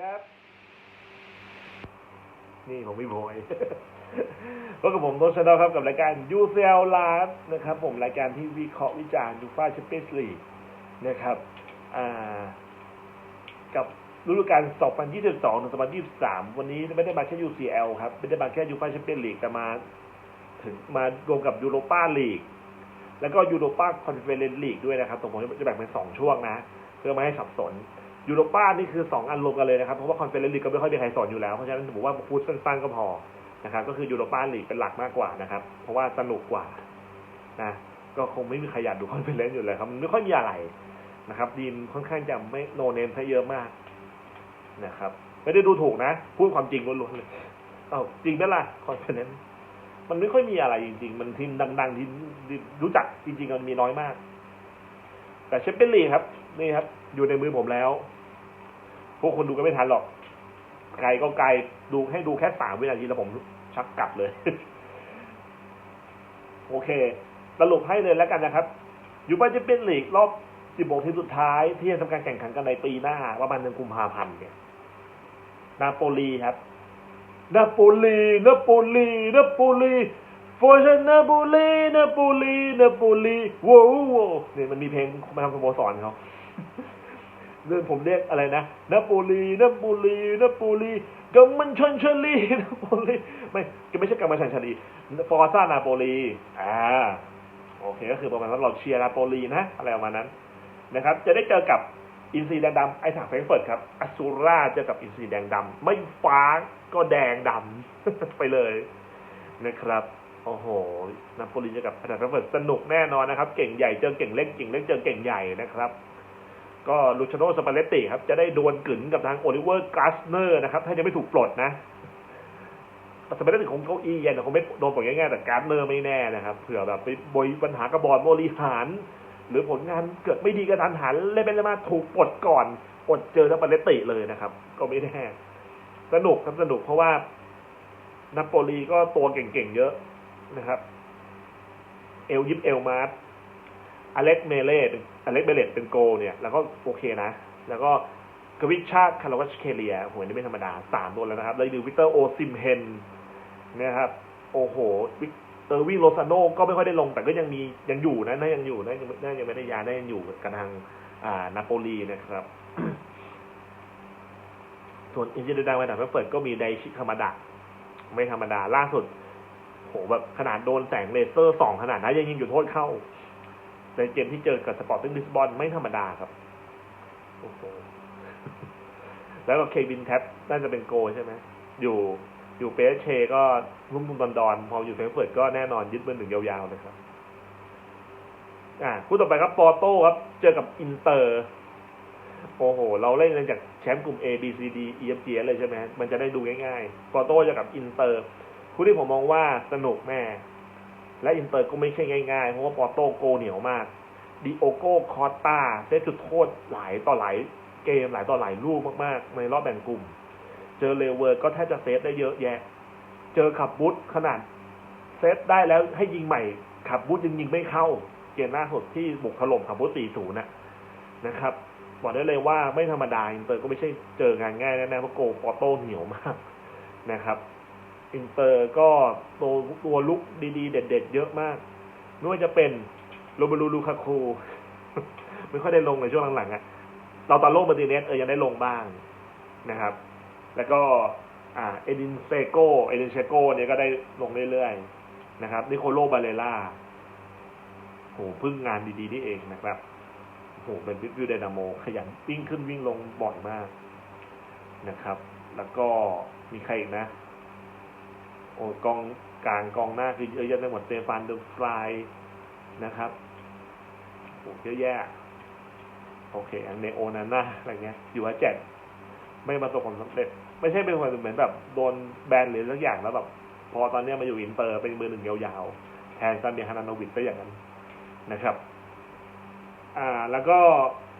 ครับ นี่ผมพี่โบยพบกับผมโรชนอครับกับรายการ UCL Live นะครับ ผมรายการที่วิเคราะห์วิจารณ์ยูฟ่าแชมเปี้ยนส์ลีกนะครับอ่ากับฤดูกาล 2022 ถึง 2023 วันนี้ไม่ได้มาแค่ UCL ครับ ไม่ได้มาแค่ยูฟ่าแชมเปี้ยนลีกแต่มาถึงมารวมกับยูโรปาลีก แล้วก็ยูโรปาคอนเฟอเรนซ์ลีกด้วยนะครับตรงผมจะแบ่งเป็นสองช่วงนะ เพื่อไม่ให้สับสน ยูโรป้านี่คือสองอันรวมกันเลยนะครับ เพราะว่าคอนเฟอเรนซ์ลีกก็ไม่ค่อยมีใครสอนอยู่แล้ว เพราะฉะนั้นผมว่าพูดสั้นๆก็พอนะครับ ก็คือยูโรป้าลีกเป็นหลักมากกว่านะครับ เพราะว่าสนุกกว่านะก็คงไม่มีใครอยากดูคอนเฟอเรนซ์อยู่เลยครับ มันไม่ค่อยมีอะไรนะครับ ดีมค่อนข้างจะไม่โนเนมซะเยอะมากนะครับ ไม่ได้ดูถูกนะ พูดความจริงล้วนๆเลยเอ้าจริงไหมล่ะคอนเฟอเรนซ์มันไม่ค่อยมีอะไรจริง ๆ มันทีมดัง ๆ ที่รู้จักจริง ๆ มันมีน้อยมาก แต่แชมเปี้ยนลีกครับ นี่ครับ อยู่ในมือผมแล้ว พวกคนดูก็ไม่ทันหรอก ไกลก็ไกลดูให้ดูแค่สามวินาทีแล้วผมชักกลับเลย โอเค สรุปให้เลยแล้วกันนะครับ อยูฟ่าแชมเปี้ยนลีกรอบ 16 ทีมสุดท้าย ที่จะทำการแข่งขันกันในปีหน้าประมาณเดือนกุมภาพันธ์เนี่ย นาโปลีครับ นาโปลี นาโปลี นาโปลีฟอร์ชนาโปลี นาโปลี นาโปลีโว้โวเนี่ยมันมีเพลงมาทำสโมสรเขา เรื่องผมเรียกอะไรนะนาโปลีนาโปลีนาโปลีกัมมันชันชาลีนาโปลีไม่ก็ไม่ใช่กัมมันชันชาลีฟอร์ซ่านาโปลีอ่าโอเคก็คือประมาณว่าเราเชียร์นาโปลีนะอะไรประมาณนั้นนะครับ จะได้เจอกับอินซีแดงดำไอ้ถังแฟรงเฟิร์ตครับอสูราเจอกับอินซีแดงดำไม่ฟ้าก็แดงดำไปเลยนะครับโอ้โหนาโปลีเจอกับไอ้ถังแฟรงเฟิร์ตสนุกแน่นอนนะครับ เก่งใหญ่เจอเก่งเล็กเก่งเล็กเจอเก่งใหญ่นะครับ ก็ลูชโนสปาเลตติครับ จะได้ดวลกึ่นกับทางโอลิเวอร์กาสเนอร์นะครับ ถ้ายังไม่ถูกปลดนะสปาเลตติคงเก้าอี้เย็นแต่คงไม่โดนปลดง่ายๆแต่การ์เนอร์ไม่แน่นะครับเผื่อแบบไปบยปัญหากระบอดบริหาร หรือผลงานเกิดไม่ดีกระทันหันเล่นเป็นมาถูกปลดก่อนปลดเจอสปาเลตติเลยนะครับ ก็ไม่แน่สนุกครับสนุกเพราะว่านาโปลีก็ตัวเก่งๆเยอะนะครับ เอลยิบเอลมาร์ อเล็กเมเล่เป็นอเล็กเบเลตเป็นโกเนี่ย แล้วก็โอเคนะ แล้วก็กวิชชาคาร์ลวัชเคเลียโหนี่ไม่ธรรมดาสามตัวแล้วนะครับ แล้วดูวิเตอร์โอซิมเฮนนะครับโอ้โหวิกเตอร์วิโรซาโนก็ไม่ค่อยได้ลงแต่ก็ยังมียังอยู่นะน่ายังอยู่นะยังน่ายังไม่ได้ยายน่ายังอยู่กับทางอ่านาโปลีนะครับ ส่วนอินเจเดดังมาดาเปิดก็มีไดชิคามาดะไม่ธรรมดาล่าสุดโหแบบขนาดโดนแสงเลเซอร์สองขนาดนั้นยังยิงอยู่โทษเข้า ในเกมที่เจอกับสปอร์ติ้งลิสบอนไม่ธรรมดาครับโอ้โหแล้วก็เควินแท็บน่าจะเป็นโกใช่ไหมอยู่อยู่เปเชก็รุ่มรุ่มดอนดอนพออยู่แฟรงก์เฟิร์ตก็แน่นอนยึดเบอร์หนึ่งยาวๆเลยครับ อ่าคู่ต่อไปครับปอโต้ครับ เจอกับอินเตอร์ โอ้โห เราเล่นกันจากแชมป์กลุ่ม A B C D E F G เลยใช่ไหมมันจะได้ดูง่ายๆ ปอโต้เจอกับอินเตอร์ คู่ที่ผมมองว่าสนุกแน่ และอินเตอร์ก็ไม่ใช่ง่ายๆ เพราะว่าปอโต้โกเหนียวมากดิโอโกคอตตาเซตจุดโทษหลายต่อหลายเกมหลายต่อหลายลูกมากๆ ในรอบแบ่งกลุ่ม เจอเลเวอร์ก็แทบจะเซฟได้เยอะแยะ เจอขับบุตขนาดเซฟได้แล้วให้ยิงใหม่ขับบุตยังยิงไม่เข้า เกมล่าสุดที่บุกถล่มขับบุต40นะนะครับบอกได้เลยว่าไม่ธรรมดาอินเตอร์ก็ไม่ใช่เจองานง่ายแน่ๆเพราะโกปอโต้เหนียวมากนะครับ อินเตอร์ก็ตัวตัวลุกดีๆ เด็ด ๆ เยอะมากไม่ว่าจะเป็นโรเบรูลูคาคูไม่ค่อยได้ลงในช่วงหลังๆอะเราตาโลมาติเนสเออยังได้ลงบ้างนะครับ แล้วก็อ่าเอดินเซโกเอดินเชโกเนี่ยก็ได้ลงเรื่อยๆนะครับนิโคโลบาเลล่าโหพึ่งงานดีๆนี่เองนะครับโหเป็นวิวไดนาโมขยันวิ่งขึ้นวิ่งลงบ่อยมากนะครับ แล้วก็มีใครอีกนะ อ้กองกลางกองหน้าคือเยอะแยะไปหมดเตฟานเดอฟลายนะครับโอ้เยอะแยะ โอเคอันเนโอนาน่าอะไรเงี้ย อยู่ว่าเจ็ดไม่ประสบความสำเร็จ ไม่ใช่เป็นคนเหมือนแบบโดนแบนหรือสักอย่างแล้วแบบ พอตอนนี้มาอยู่อินเตอร์เป็นมือหนึ่งยาวๆ แทนซาเมียฮานาโนวิชก็อย่างนั้นนะครับ อ่า แล้วก็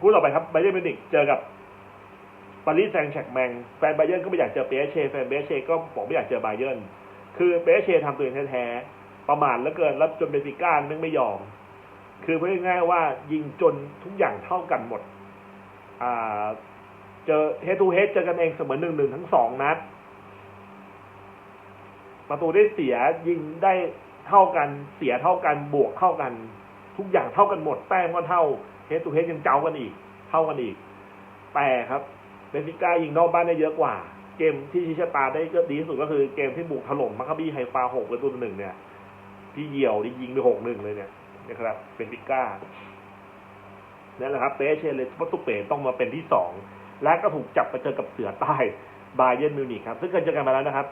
คู่ต่อไปครับไบเยอร์มิวนิกเจอกับปารีสแซงต์แชร์กแมงแฟนไบเยอร์ก็ไม่อยากเจอเปเชแฟนเปเชก็บอกไม่อยากเจอไบเยอร์ คือเปเชทำตัวเองแท้ๆประมาทแล้วเกินแล้วจนเบฟิก้านึงไม่ยอม คือพูดง่ายๆว่ายิงจนทุกอย่างเท่ากันหมด อ่า เจอเฮดทูเฮดเจอกันเองเสมอหนึ่งหนึ่งทั้งสองนัดประตูได้เสียยิงได้เท่ากันเสียเท่ากันบวกเท่ากัน ทุกอย่างเท่ากันหมดแต้มก็เท่าเฮดทูเฮดยังเจ้ากันอีก เท่ากันอีก แต่ครับเบนฟิก้ายิงนอกบ้านได้เยอะกว่า เกมที่ชิชะตาได้ก็ดีที่สุดก็คือเกมที่บุกถล่มมาคคาบี้ไฮฟาหกประตูหนึ่งเนี่ย ที่เหี่ยวที่ยิงไปหกหนึ่งเลยเนี่ยนะครับเบนฟิก้านั่นแหละครับเปเชเลยวัตตุเปต้องมาเป็นที่สองและก็ถูกจับไปเจอกับเสือใต้บาเยร์นมิวนิกครับ ซึ่งเคยเจอกันมาแล้วนะครับ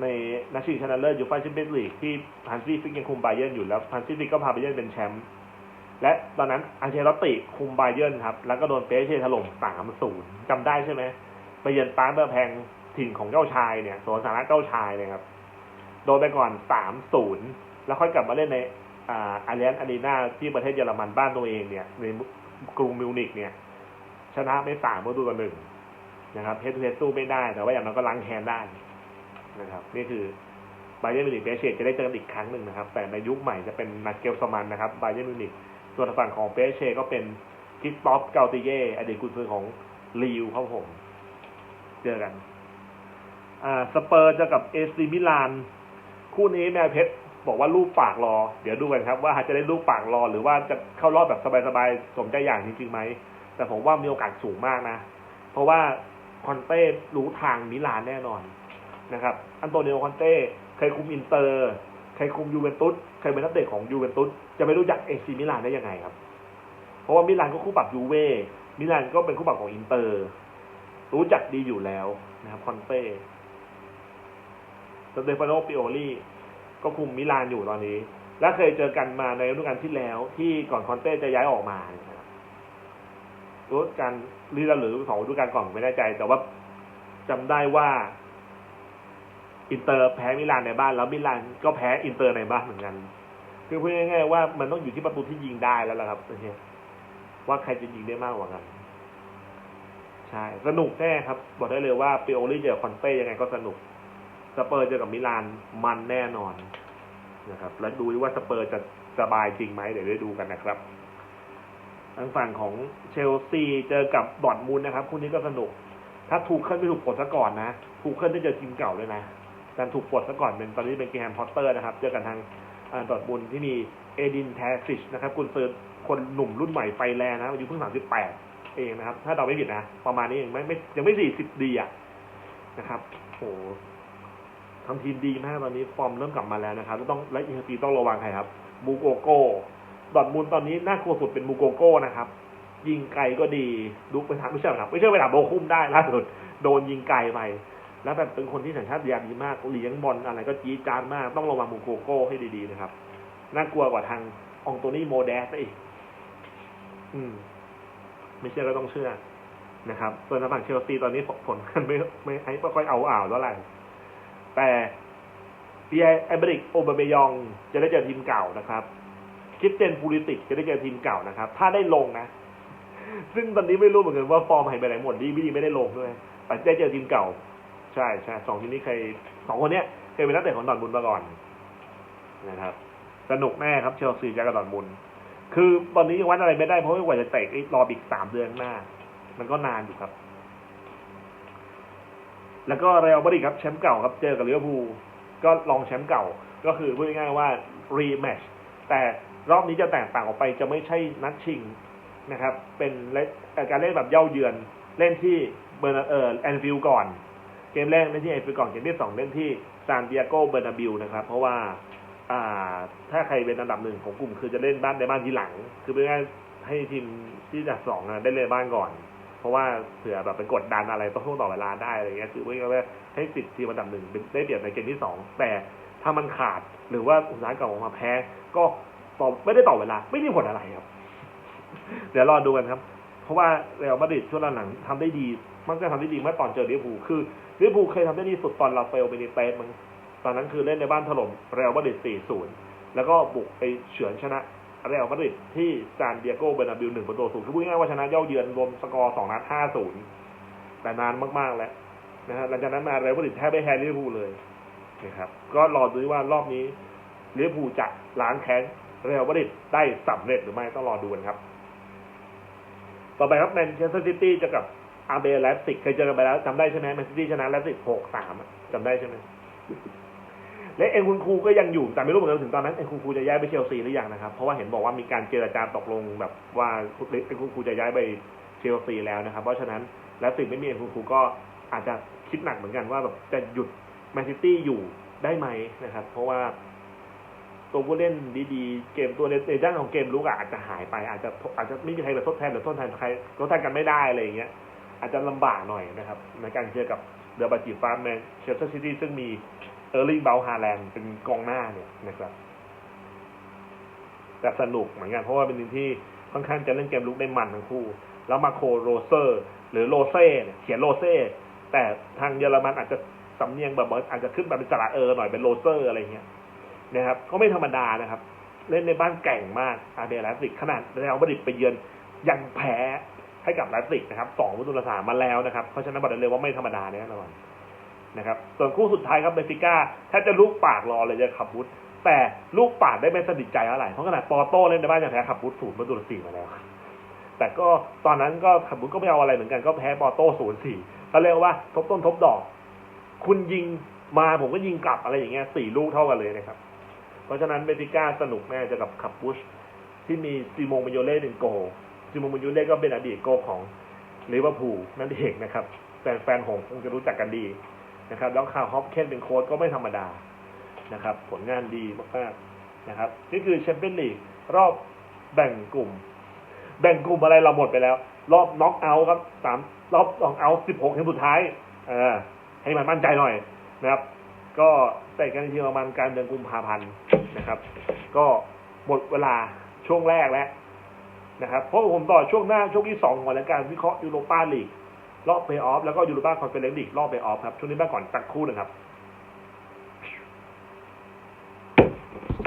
ในนัดชิงชนะเลิศยูฟ่าแชมเปี้ยนส์ลีกที่ฮันซี่ฟิกยังคุมบาเยิร์นอยู่แล้วฮันซี่ฟิกก็พาบาเยิร์นเป็นแชมป์และตอนนั้นอันเชลตติคุมบาเยิร์นครับ แล้วก็โดนเปเช่ถล่มสามศูนย์จำได้ใช่ไหม ไปเยือนปาร์คเบอร์แพงถิ่นของเจ้าชายเนี่ยสวนสาธารณะเจ้าชายเนี่ยครับโดนไปก่อนสามศูนย์แล้วค่อยกลับมาเล่นในอาเลียนอารีนาที่ประเทศเยอรมันบ้านตัวเองเนี่ยในกรุงมิวนิกเนี่ย ชนะไม่สามประตูต่อหนึ่งนะครับเฮดทูเฮดสู้ไม่ได้ แต่ว่าอย่างนั้นก็ล้างแค้นได้นะครับ นี่คือไบเยอร์มิวนิกเบเชจะได้เจอกันอีกครั้งหนึ่งนะครับ แต่ในยุคใหม่จะเป็นนักเกลสมันนะครับไบเยอร์มิวนิกส่วนฝั่งของเบเชก็เป็นคิสตอฟเกาติเย่อดีตกุนซือของลีวครับผม เจอกันอ่าสเปอร์จะกับเอซีมิลาน คู่นี้แม่เพชรบอกว่าลูกปากรอ เดี๋ยวดูกันครับ ว่าจะได้ลูกปากรอหรือว่าจะเข้ารอบแบบสบายๆสมใจอย่างจริงๆไหม แต่ผมว่ามีโอกาสสูงมากนะ เพราะว่าคอนเต้รู้ทางมิลานแน่นอนนะครับ อันโตนิโอคอนเต้เคยคุมอินเตอร์ เคยคุมยูเวนตุส เคยเป็นนักเตะของยูเวนตุส จะไม่รู้จักเอซีมิลานได้ยังไงครับ เพราะว่ามิลานก็คู่ปรับยูเว่มิลานก็เป็นคู่ปรับของอินเตอร์ รู้จักดีอยู่แล้วนะครับคอนเต้สเตฟานโนปิโอลีก็คุมมิลานอยู่ตอนนี้ และเคยเจอกันมาในฤดูกาลที่แล้ว ที่ก่อนคอนเต้จะย้ายออกมานะครับฤดูกาลลีลาหรือสองฤดูกาลก่อนไม่แน่ใจ แต่ว่าจำได้ว่า อินเตอร์แพ้มิลานในบ้าน แล้วมิลานก็แพ้อินเตอร์ในบ้านเหมือนกันคือพูดง่ายๆว่ามันต้องอยู่ที่ประตูที่ยิงได้แล้วล่ะครับเนี่ยว่าใครจะยิงได้มากกว่ากัน ใช่ สนุกแน่ครับ บอกได้เลยว่าเปโอลี่เจอคอนเต้ยังไงก็สนุก สเปอร์เจอกับมิลานมันแน่นอนนะครับ แล้วดูว่าสเปอร์จะสบายจริงไหมเดี๋ยวได้ดูกันนะครับทางฝั่งของเชลซีเจอกับดอทมูลนะครับคู่นี้ก็สนุก ถ้าถูกเคลื่อนไม่ถูกปลดซะก่อนนะถูกเคลื่อนได้เจอทีมเก่าด้วยนะการถูกปลดซะก่อนเป็นตอนนี้เป็นเกแฮมพอตเตอร์นะครับ เจอกันทางดอทมูลที่มีเอดินแทซิชนะครับกุนซือคนหนุ่มรุ่นใหม่ไฟแรงนะอายุเพิ่งสามสิบแปด เองนะครับ ถ้าเราไม่ผิดนะประมาณนี้เองไม่ไม่ยังไม่สี่สิบดีอะนะครับโอ้ทำทีมดีมากตอนนี้ฟอร์มเริ่มกลับมาแล้วนะครับต้องและอีกทีต้องระวังใครครับมูโกโก้ดอทมูลตอนนี้น่ากลัวสุดเป็นมูโกโก้นะครับ ยิงไกลก็ดีลุกไปทางไม่ใช่ครับไม่ใช่ไปถามโบคุ้มได้ล่าสุดโดนยิงไกลไปแล้วแบบเป็นคนที่สัญชาตญาณดีมากเลี้ยงบอลอะไรก็จี๊ดจานมากต้องระวังมูโกโก้ให้ดีๆนะครับน่ากลัวกว่าทางองโตนี่โมเดสอีกอืม ไม่เชื่อก็ต้องเชื่อนะครับส่วนทางฝั่งเชลซีตอนนี้ผลกันไม่ไม่ไม่ค่อยเอาอ่าวแล้วอะไรแต่ปีไอเอบริกโอบเมยองจะได้เจอทีมเก่านะครับคิดเจนพูลิติกจะได้เจอทีมเก่านะครับ ถ้าได้ลงนะ ซึ่งตอนนี้ไม่รู้เหมือนกันว่าฟอร์มหายไปไหนหมดดีไม่ดีไม่ได้ลงด้วยแต่ได้เจอทีมเก่า ใช่ใช่สองทีมนี้เคยสองคนเนี้ยเคยเป็นนักเตะของดอร์ทมุนมาก่อนนะครับ สนุกแน่ครับเชลซีเจะกับดอร์ทมุน คือตอนนี้ยังวัดอะไรไม่ได้เพราะว่ากว่าจะเตะรออีกสามเดือนหน้า มันก็นานอยู่ครับ แล้วก็เรอัลมาดริดครับแชมป์เก่าครับเจอกับลิเวอร์พูลก็ลองแชมป์เก่า ก็คือพูดง่ายๆว่ารีแมชแต่รอบนี้จะแตกต่างออกไปจะไม่ใช่นัดชิงนะครับ เป็นการเล่นแบบเย่าเยือน เล่นที่เบอร์เออแอนฟิลก่อน เกมแรกเล่นที่แอนฟิลก่อนเกมที่สองเล่นที่ซานดิเอโกเบอร์นาบิลนะครับ เพราะว่าอ่า ถ้าใครเป็นอันดับหนึ่งของกลุ่มคือจะเล่นบ้านในบ้านทีหลัง คือเป็นง่ายให้ทีมที่อันดับสองได้เล่นบ้านก่อน เพราะว่าเผื่อแบบไปกดดันอะไรต้องช่วงต่อเวลาได้อะไรเงี้ยคือว่าให้สิทธิ์ทีมอันดับหนึ่งได้เปรียบในเกมที่สองแต่ถ้ามันขาดหรือว่าสุดท้ายกลับออกมาแพ้ ก็ต่อไม่ได้ต่อเวลาไม่มีผลอะไรครับ เดี๋ยวรอดูกันครับ เพราะว่าเรอัลมาดริดช่วงหลังๆทำได้ดี มันจะทำได้ดีเมื่อตอนเจอลิเวอร์พูลคือลิเวอร์พูลเคยทำได้ดีสุดตอนราฟเอลเบนิเตสมั้ง ตอนนั้นคือเล่นในบ้านถล่มเรอัลมาดริด 4-0 แล้วก็บุกไปเฉือนชนะเรอัลมาดริดที่ซานดิเอโกเบนาบิล1ประตูศูนย์คือพูดง่ายๆว่าชนะเย่าเยือนรวมสกอร์2นัด 5-0 แต่นานมากๆแล้วนะฮะหลังจากนั้นมาเรอัลมาดริดแทบไม่แพ้ลิเวอร์พูลเลยนะครับก็รอดูว่ารอบนี้ลิเวอร์พูลจะล้างแค้นเรอัลมาดริดได้สำเร็จหรือไม่ต้องรอดูกันครับ ต่อไปครับแมนเชสเตอร์ซิตี้จะกับอาเบแลสติกเคยเจอกันไปแล้วจำได้ใช่ไหมแมนซิตี้ชนะแลสติกหกสามจำได้ใช่ไหม และเอ็นคุณครูก็ยังอยู่แต่ไม่รู้เหมือนกันถึงตอนนั้นเอ็นคุณครูจะย้ายไปเชลซีหรือยังนะครับเพราะว่าเห็นบอกว่ามีการเจรจาตกลงแบบว่าเอ็นคุณครูจะย้ายไปเชลซีแล้วนะครับ เพราะฉะนั้นแลสติกไม่มีเอ็นคุณครูก็อาจจะคิดหนักเหมือนกันว่าแบบจะหยุดแมนซิตี้อยู่ได้ไหมนะครับ เพราะว่าตัวผู้เล่นดีๆ เกมตัวในในด้านของเกมลุกอาจจะหายไป อาจจะอาจจะไม่มีใครมาทดแทนหรือทดแทนใครทดแทนกันไม่ได้อะไรอย่างเงี้ย อาจจะลำบากหน่อยนะครับ ในการเจอกับเดอร์บาจิฟาร์มแมนเชสเตอร์ซิตี้ซึ่งมี เออร์ลิงเบลฮาแลนด์เป็นกองหน้าเนี่ยนะครับแต่สนุกเหมือนกันเพราะว่าเป็นทีมที่ค่อนข้างจะเล่นเกมลุกได้มันทั้งคู่ แล้วมาโคโรเซอร์ หรือโรเซ่เนี่ยเขียนโรเซ่แต่ทางเยอรมันอาจจะสำเนียงแบบอาจจะขึ้นมาเป็นสระเออหน่อยเป็นโรเซอร์อะไรเงี้ยนะครับ ก็ไม่ธรรมดานะครับ เล่นในบ้านแก่งมากอาเบลาสติกขนาดเรอัลมาดริดไปเยือนยังแพ้ให้กับลาสติกนะครับสองประตูต่อสามมาแล้วนะครับ เพราะฉะนั้นบอกได้เลยว่าไม่ธรรมดาแน่นอน นะครับ ส่วนคู่สุดท้ายครับเบฟิก้าถ้าจะลูกปากรอเลยจะขับบุตแต่ลูกปากได้ไม่สนิทใจเท่าไหร่เพราะขนาดปอโต้เล่นในบ้านยังแพ้ขับบุตศูนย์ประตูสี่มาแล้ว แต่ก็ตอนนั้นก็ขับบุตก็ไม่เอาอะไรเหมือนกันก็แพ้ปอโต้ศูนย์สี่เขาเรียกว่าทบต้นทบดอก คุณยิงมาผมก็ยิงกลับอะไรอย่างเงี้ยสี่ลูกเท่ากันเลยนะครับ เพราะฉะนั้นเบติก้าสนุกแน่จะกับขับบุชที่มีซีโมงมโยเล่หนึ่งโกซีโมงมโยเล่ก็เป็นอดีตโกของลิเวอร์พูลนั่นเองนะครับแฟนๆของคงจะรู้จักกันดี นะครับแล้วคาร์ฮอปเคนเป็นโค้ชก็ไม่ธรรมดานะครับ ผลงานดีมากๆนะครับ นี่คือแชมเปี้ยนลีกรอบแบ่งกลุ่ม แบ่งกลุ่มอะไรเราหมดไปแล้ว รอบน็อกเอาท์ครับสามรอบน็อกเอาท์สิบหกเกมสุดท้ายเออให้มันมั่นใจหน่อยนะครับ ก็เตะกันทีประมาณกลารเดือนกุมภาพันธ์นะครับ ก็หมดเวลาช่วงแรกแล้วนะครับเพราะผมต่อช่วงหน้าช่วงที่สองของรายการวิเคราะห์ยูโรปาลีก รอบเพย์ออฟแล้วก็ยูโรปาคอนเฟอเรนซ์ลีกรอบเพย์ออฟครับช่วงนี้บ้างก่อนสักครู่นึงครับ